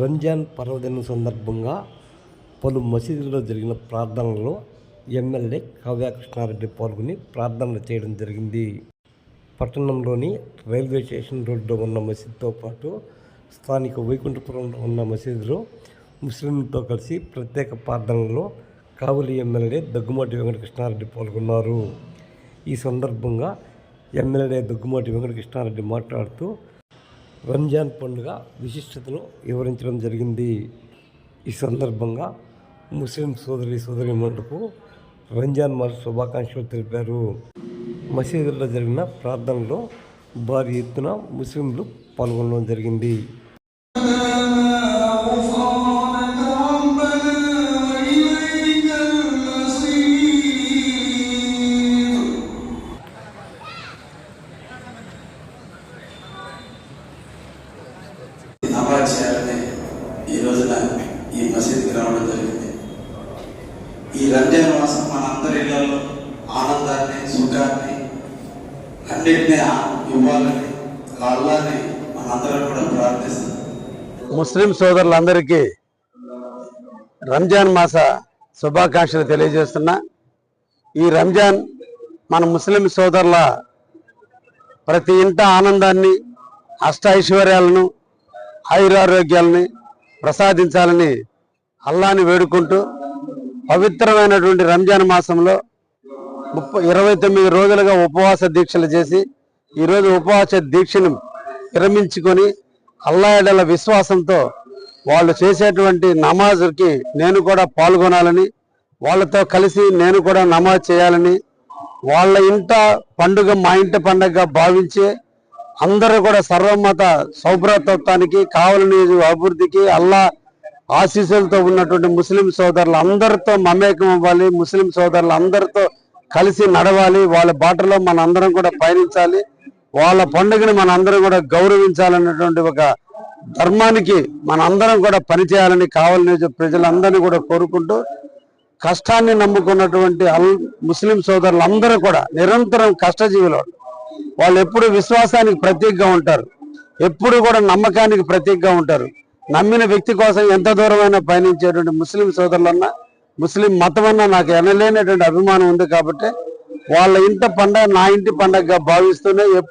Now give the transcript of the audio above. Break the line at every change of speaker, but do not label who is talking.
రంజాన్ పర్వదినం సందర్భంగా పలు మసీదుల్లో జరిగిన ప్రార్థనలలో ఎమ్మెల్యే కావ్యకృష్ణారెడ్డి పాల్గొని ప్రార్థనలు చేయడం జరిగింది. పట్టణంలోని రైల్వే స్టేషన్ రోడ్డు ఉన్న మసీదుతో పాటు స్థానిక వైకుంఠపురంలో ఉన్న మసీదులో ముస్లింలతో కలిసి ప్రత్యేక ప్రార్థనలో కావలి ఎమ్మెల్యే దగ్గుమాటి వెంకటకృష్ణారెడ్డి పాల్గొన్నారు. ఈ సందర్భంగా ఎమ్మెల్యే దగ్గుమాటి వెంకటకృష్ణారెడ్డి మాట్లాడుతూ రంజాన్ పండుగ విశిష్టతను వివరించడం జరిగింది. ఈ సందర్భంగా ముస్లిం సోదరి సోదరిమణులకు రంజాన్ మాస శుభాకాంక్షలు తెలిపారు. మసీదుల్లో జరిగిన ప్రార్థనలో భారీ ఎత్తున ముస్లింలు పాల్గొనడం జరిగింది.
రోజున ఈ మసీద్కి రావడం జరిగింది. ఈ రంజాన్ మాసం మన అందరి ఇళ్ళలో ఆనందాన్ని సుఖాన్ని అన్నిటినీ ఇవ్వాలని అల్లాని మనందరం కూడా ప్రార్థిస్తాం
ముస్లిం సోదరులందరికీ రంజాన్ మాస శుభాకాంక్షలు తెలియజేస్తున్నా. ఈ రంజాన్ మన ముస్లిం సోదరుల ప్రతి ఇంట ఆనందాన్ని అష్ట ఐశ్వర్యాలను ఆయురారోగ్యాలని ప్రసాదించాలని అల్లాని వేడుకుంటూ పవిత్రమైనటువంటి రంజాన్ మాసంలో ముప్పై ఇరవై తొమ్మిది రోజులుగా ఉపవాస దీక్షలు చేసి ఈరోజు ఉపవాస దీక్షను విరమించుకొని అల్లా ఎడల విశ్వాసంతో వాళ్ళు చేసేటువంటి నమాజుకి నేను కూడా పాల్గొనాలని వాళ్ళతో కలిసి నేను కూడా నమాజ్ చేయాలని వాళ్ళ ఇంట పండుగ మా ఇంట పండుగగా భావించే అందరూ కూడా సర్వమత సౌభ్రతత్వానికి కావలని అభివృద్ధికి అల్లా ఆశీస్సులతో ఉన్నటువంటి ముస్లిం సోదరులు అందరితో మమేకం అవ్వాలి. ముస్లిం సోదరులు అందరితో కలిసి నడవాలి. వాళ్ళ బాటలో మన అందరం కూడా పయనించాలి. వాళ్ళ పండుగని మన అందరం కూడా గౌరవించాలన్నటువంటి ఒక ధర్మానికి మన అందరం కూడా పనిచేయాలని కావాలని ప్రజలందరినీ కూడా కోరుకుంటూ కష్టాన్ని నమ్ముకున్నటువంటి అల్ ముస్లిం సోదరులందరూ కూడా నిరంతరం కష్టజీవులు వాళ్ళు ఎప్పుడు విశ్వాసానికి ప్రతీకగా ఉంటారు. ఎప్పుడు కూడా నమ్మకానికి ప్రతీకగా ఉంటారు. నమ్మిన వ్యక్తి కోసం ఎంత దూరమైనా పయనించేటువంటి ముస్లిం సోదరులన్నా ముస్లిం మతమన్నా నాకు ఎనలేనటువంటి అభిమానం ఉంది కాబట్టి వాళ్ళ ఇంట పండగ నా ఇంటి పండగగా భావిస్తూనే ఎప్పుడు